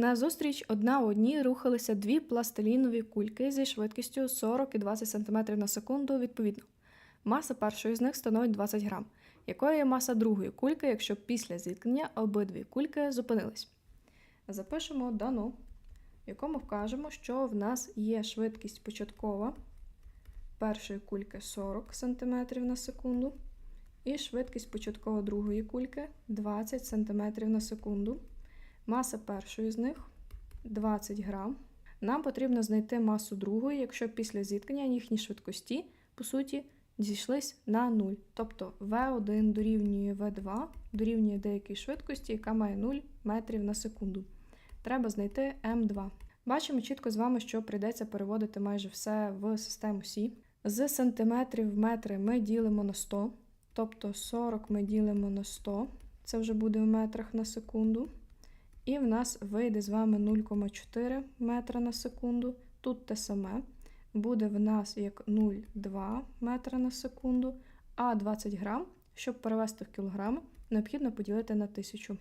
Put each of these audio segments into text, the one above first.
Назустріч одна одній рухалися дві пластилінові кульки зі швидкістю 40 і 20 см на секунду відповідно. Маса першої з них становить 20 грам. Якою є маса другої кульки, якщо після зіткнення обидві кульки зупинились? Запишемо дано, в якому вкажемо, що в нас є швидкість початкова першої кульки 40 см на секунду, і швидкість початкова другої кульки 20 см на секунду. Маса першої з них 20 грам. Нам потрібно знайти масу другої, якщо після зіткнення їхні швидкості, по суті, зійшлись на 0. Тобто V1 дорівнює V2 дорівнює деякій швидкості, яка має 0 метрів на секунду. Треба знайти М2. Бачимо чітко з вами, що прийдеться переводити майже все в систему Сі. З сантиметрів в метри ми ділимо на 100, тобто 40 ми ділимо на 100, це вже буде в метрах на секунду. І в нас вийде з вами 0,4 метра на секунду. Тут те саме. Буде в нас як 0,2 метра на секунду, а 20 грам, щоб перевести в кілограми, необхідно поділити на 1000.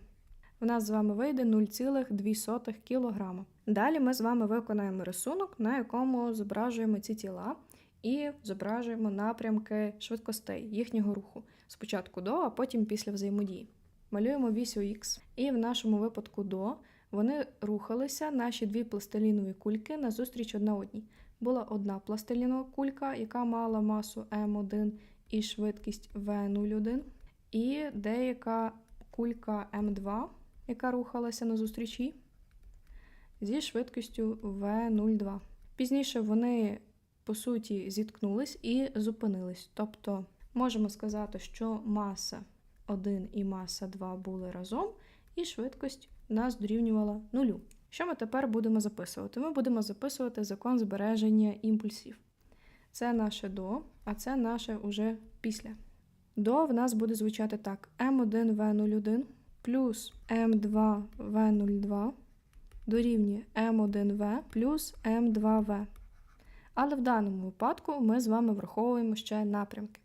В нас з вами вийде 0,2 кг. Далі ми з вами виконаємо рисунок, на якому зображуємо ці тіла і зображуємо напрямки швидкостей їхнього руху. Спочатку до, а потім після взаємодії. Малюємо вісю Х, і в нашому випадку до вони рухалися наші дві пластилінові кульки назустріч одна одній. Була одна пластилінова кулька, яка мала масу М1 і швидкість В01, і деяка кулька М2, яка рухалася назустріч їй, зі швидкістю В02. Пізніше вони, по суті, зіткнулись і зупинились. Тобто можемо сказати, що маса 1 і маса 2 були разом, і швидкість нас дорівнювала нулю. Що ми тепер будемо записувати? Ми будемо записувати закон збереження імпульсів. Це наше до, а це наше уже після. До в нас буде звучати так: М1В01 плюс М2В02 дорівнює М1В плюс М2В. Але в даному випадку ми з вами враховуємо ще напрямки.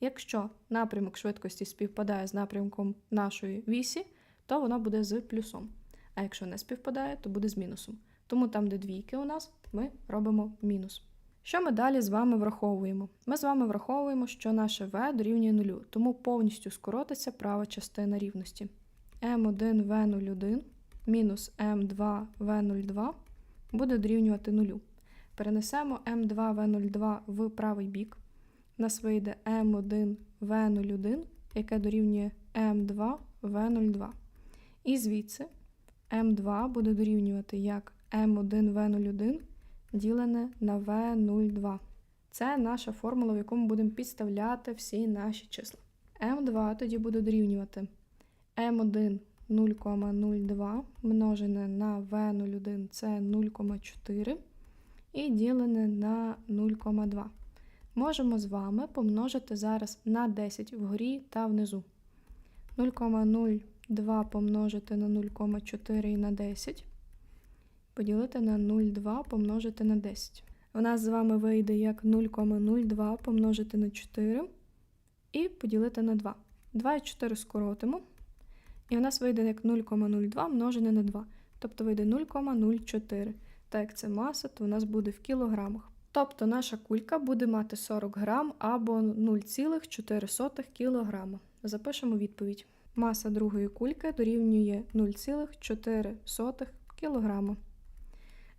Якщо напрямок швидкості співпадає з напрямком нашої вісі, то воно буде з плюсом. А якщо не співпадає, то буде з мінусом. Тому там, де двійки у нас, ми робимо мінус. Що ми далі з вами враховуємо? Ми з вами враховуємо, що наше v дорівнює нулю, тому повністю скоротиться права частина рівності. m1v01 мінус m2v02 буде дорівнювати нулю. Перенесемо m2v02 в правий бік. У нас вийде m1v01, яке дорівнює m2v02. І звідси m2 буде дорівнювати як m1v01 ділене на v02. Це наша формула, в якому будемо підставляти всі наші числа. m2 тоді буде дорівнювати m1 0,02 множене на v01 це 0,4 і ділене на 0,2. Можемо з вами помножити зараз на 10 вгорі та внизу. 0,02 помножити на 0,4 і на 10. Поділити на 0,2 помножити на 10. У нас з вами вийде як 0,02 помножити на 4 і поділити на 2. 2 і 4 скоротимо. І у нас вийде як 0,02 множене на 2. Тобто вийде 0,04. Так як це маса, то у нас буде в кілограмах. Тобто наша кулька буде мати 40 грам або 0,4 кг. Запишемо відповідь. Маса другої кульки дорівнює 0,4 кг.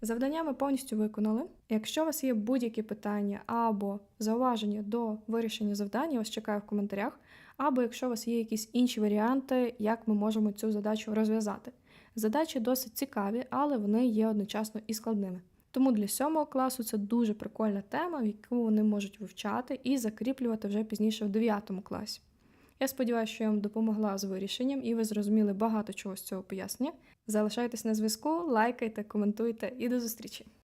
Завдання ми повністю виконали. Якщо у вас є будь-які питання або зауваження до вирішення завдання, я вас чекаю в коментарях, або якщо у вас є якісь інші варіанти, як ми можемо цю задачу розв'язати. Задачі досить цікаві, але вони є одночасно і складними. Тому для сьомого класу це дуже прикольна тема, яку вони можуть вивчати і закріплювати вже пізніше в 9 класі. Я сподіваюся, що я вам допомогла з вирішенням і ви зрозуміли багато чого з цього пояснення. Залишайтесь на зв'язку, лайкайте, коментуйте і до зустрічі!